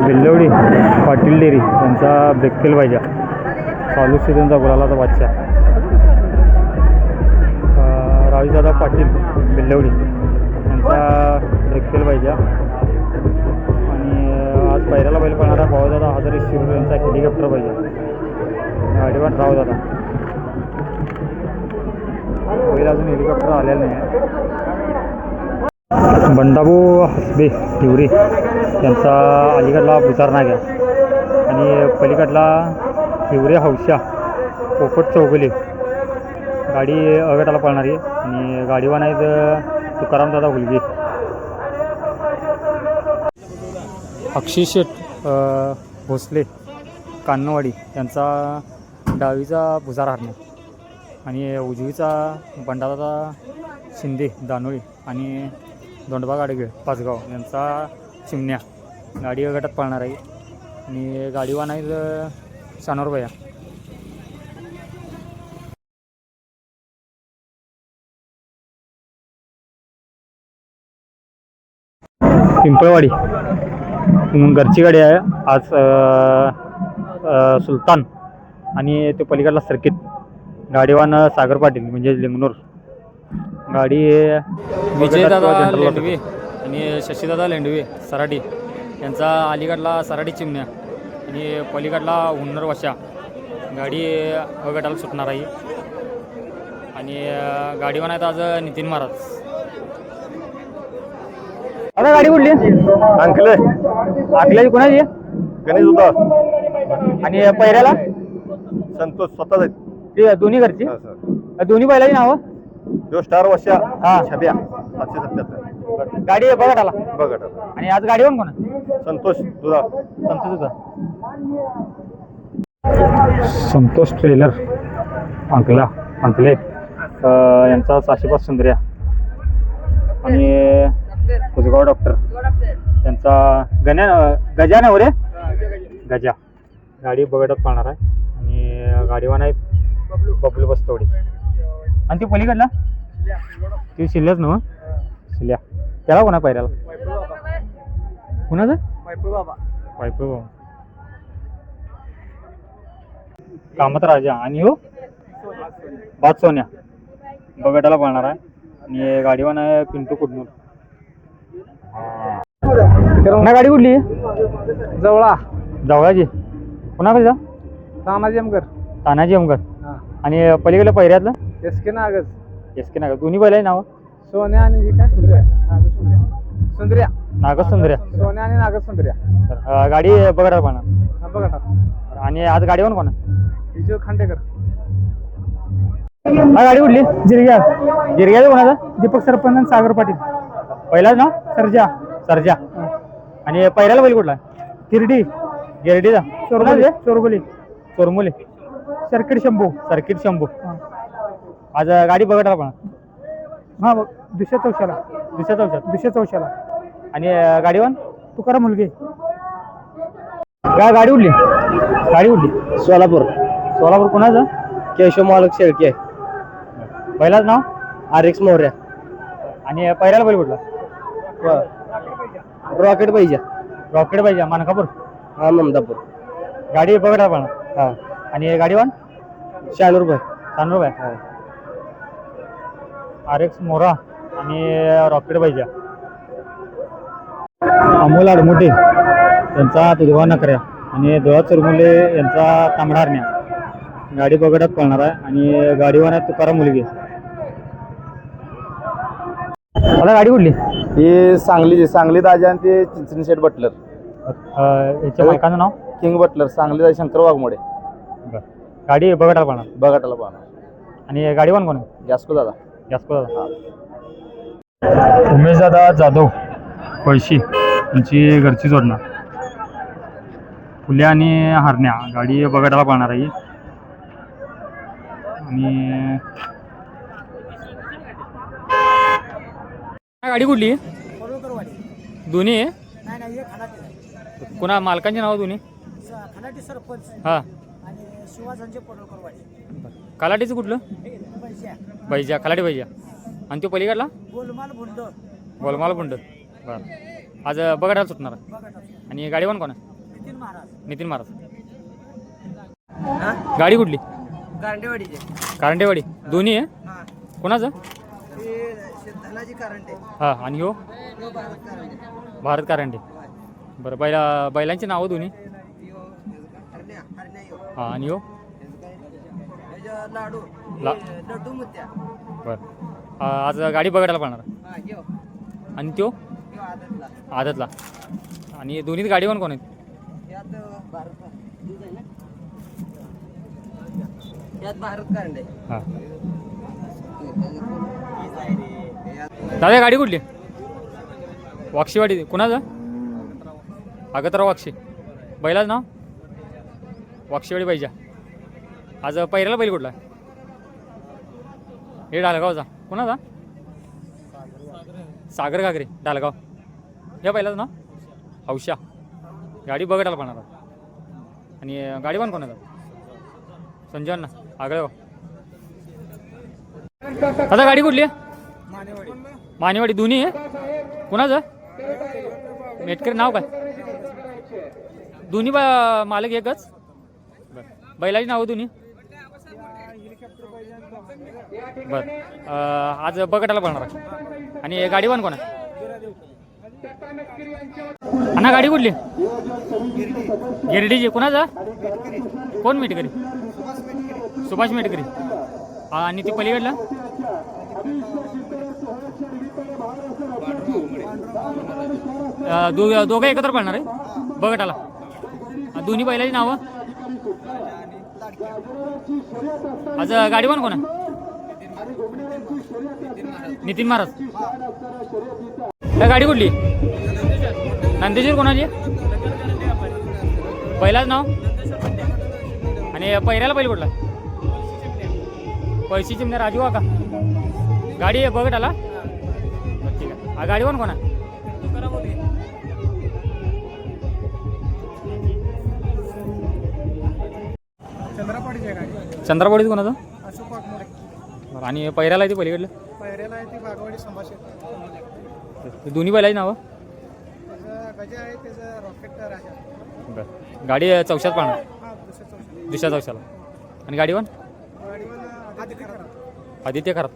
बिल्लवडी Patil dairy यांचा brake fail पाहिजे चालू सीझनचा गुलालाचा बादशा रावीदादा पाटील बिल्लवडी यांचा ब्रेकफेल पाहिजे आणि आज पहिल्याला बैल पाहणारा भाऊदादा हजारे शिरूर यांचा हेलिकॉप्टर पाहिजे गाडीवान रावदादा बैल अजून हेलिकॉप्टर आलेलं नाही आहे बंडाभाऊ हसबे हिवरे यांचा अलीकडला भुसार नाग्या आणि पलीकडला हिवरे हौशा पोपट चौगले. गाडी अगटाला पळणारी. आहे आणि गाडीवान आहेत तुकाराम दादा हुलगे अक्षय शेठ भोसले कान्नवाडी यांचा डावीचा भुजार हरणे. आणि उजवीचा बंडादादा शिंदे दानोळी आणि दोंडबा गाडगे पाचगाव. यांचा चिमण्या. गाडी गटात पळणार आहे. आणि गाडीवान आहेत शानोर भैया. पिंपळवाडी. मग घरची गाडी आहे. आज आ, आ, सुलतान आणि ते पलीकडला सर्किट गाडीवान सागर पाटील म्हणजे लिंगनूर. गाडी विजयदादा लेंडवे आणि शशीदादा लेंडवे सराटी यांचा अलीकडला सराटी चिमण्या आणि पलीकडला हुन्नर वशा गाडी अ गटाला सुटणार आहे. आणि गाडीवान आहेत आज नितीन महाराज. आता गाडी कुठली? अंकल. आपल्याची कोणाची? आहे? गणेश होता आणि पहिऱ्याला? संतोष स्वतःच ते दोन्ही घरची? हा, सर. दोन्ही बैलाची नावं? जो स्टार वर्षा हा. छब्या. सातशे सत्याहत्तर. गाडी बघत आला बघा आता. आणि आज गाडीवर कोण आहे? संतोष तुझा संतोष होता संतोष ट्रेलर अंकला अंकले. अं, यांचा साशेपास सुंदर्या. आणि कुजगाव डॉक्टर त्यांचा गण्या गजा नव रे? गजा. गाडी बघतच पाहणार आहे. आणि गाडीवान आहेत बबलू बस्तवडी आणि ती पलीकडला? ती शिल्ल्याच नव शिल्ल्या त्याला कोणा पायऱ्याला कुणाचं? वायपव कामत राजा. आणि हो? बात सोन्या बगटाला पळणार आहे. आणि गाडीवान आहे पिंटू कुडनूर. ना गाडी कुठली? जवळा. जवळाची. कुणाकडे जा? तानाजी अमकर तानाजी अमकर आणि पलीकडे पहिऱ्यातलं S K Nagaj S K Nagar दोन्ही बैल आहे नाव? सोन्या आणि हे काय? सुंदर्या. नागज सुंदर्या. सुंदर्या नागस सुंदर्या सोन्या आणि नागज सुंदर्या अं, गाडी पळणार हा बघा आणि आज गाडीवान कोण आहे? विजय खांडेकर. हा गाडी कुठली? जिरग्या जिरग्याचं कोणाचं? दीपक सरपंच आणि सागर पाटील. पहिलाच ना? सरजा. सरजा. आणि पहिल्याला बैल कुठला किरडी गिरडीचा. चोरमोली चोरगोली. चोरमोली. सर्किट शंभू. सर्किट शंभू. आज गाडी बघा पण हा बघ दुसऱ्या चौशाला. दुसऱ्या चौशात. दुसऱ्या चौशाला. आणि अं, गाडीवान तुकाराम मुलगे. काय गाडी उडली. गाडी उडली. सोलापूर. सोलापूर कोणाचं? केशव मालक शेळके. पहिलाच नाव? R x Morya. आणि पहिल्याला बैल कुठला? रॉकेट पाहिजे. रॉकेट पाहिजे मानकापूर? हा ममदापूर गाडी बघा पण हा. आणि गाडीवान शहानूर भाई. चांदूर आहे आर एक्स मोरा आणि रॉकेट पाहिजे अमोल आडमोटे यांचा तुझवा नकऱ्या आणि दोळा चुरमुले यांचा तांबडा हरण्या. गाडी बघडत पळणार आहे आणि गाडीवान आहे तुकाराम मुलगी. मला गाडी कुठली? ही सांगली सांगली राजा आणि ते चिंचणी शेठ बटलर. अं, याच्या मालकाचं नाव? King Butler Sangli Raja Shankar Waghmode. गाडी बघटाला पळणार. बघाटाला पाहणार आणि गाडीवान कोण आहे? जास्को दादा. जास्त उमेशदादा जाधव पैशी यांची घरची जोडणार फुल्या आणि हरण्या गाडी बघायला पाहणार आहे. आणि गाडी कुठली? दोन्ही? कोणा मालकांची नाव दोन्ही? हां. कलाटीचं कुठलं? बैजा कलाटी बैजा आणि तो पलीकडला गोलमाल भुंड गोलमाल बुंड बरं आज बघायला सुटणार आणि गाडीवान कोण आहे नितीन महाराज नितीन महाराज गाडी कुठली गांडेवाडीचे कारंडेवाडी दोन्ही आहे हा कोणाचं हां आणि हो भारत कारंडे बरं बैला बैलांची नावं दोन्ही हां आणि हो लाडू ला लड्डू मुत्या बरं. आ- आज गाडी बघायला पाहणार. हा यो आणि त्यो? यो आदतला. आदतला. आणि दोन्हीत गाडीवर कोण आहेत? यात भारत ठीक आहे ना? यात भारत कारंडे हां. दादा गाडी कुठली? वाक्षीवाडी कुणाचं? अगतराव वाक्षी. बैलाच नाव? वाक्षीवाडी पाहिजे आज पहिऱ्याला बैल कुठला? हे डालगावचा कुणाचा? सागर घागरे डालगाव या पहिलाच ना हौशा. गाडी बघायला पाहणार आणि गाडी पण कोणाचा? संजय ना आगळगाव. आता गाडी कुठली आहे? मानेवाडी. दोन्ही आहे? कुणाचं? मेटकरी नाव काय? दोन्ही बा मालक एकच? बैलाची नावं दोन्ही? बर. आज बघटाला पडणार आहे. आणि गाडी पण कोण आहे? अण्णा गाडी कुठली? गिरडीची. कोणाचा? कोण मेटकरी सुभाष मेटकरी आणि ती पलीकडला? अं, दो दोघं एकत्र पडणार आहे. बघटाला अं, दोन्ही बैलाची नावं? आज गाडी पण कोण आहे? नितीन महाराज. काय गाडी कुठली? नंदेश्वर कोणाची? पहिलाच नाव? आणि पहिल्याला पहिले कुठला? पैसे चिमण्या राजू का गाडी बघत आला? ठीक आहे. हा गाडी कोण कोणा चंद्रापाडीची गाडी. कोणाचं? बरं, आणि पहिल्याला आहे ते पलीकडलं? पैऱ्याला आहे ती बागवाडी संभाषित दोन्ही बैलाची नावं? त्याचं गजा आहे त्याचं रॉकेट राजा बरं. गाडी चौशात पाहणार? हा दुसऱ्या चौशाला. आणि गाडी पण? गाडीवर आदित्य आदित्य खरात.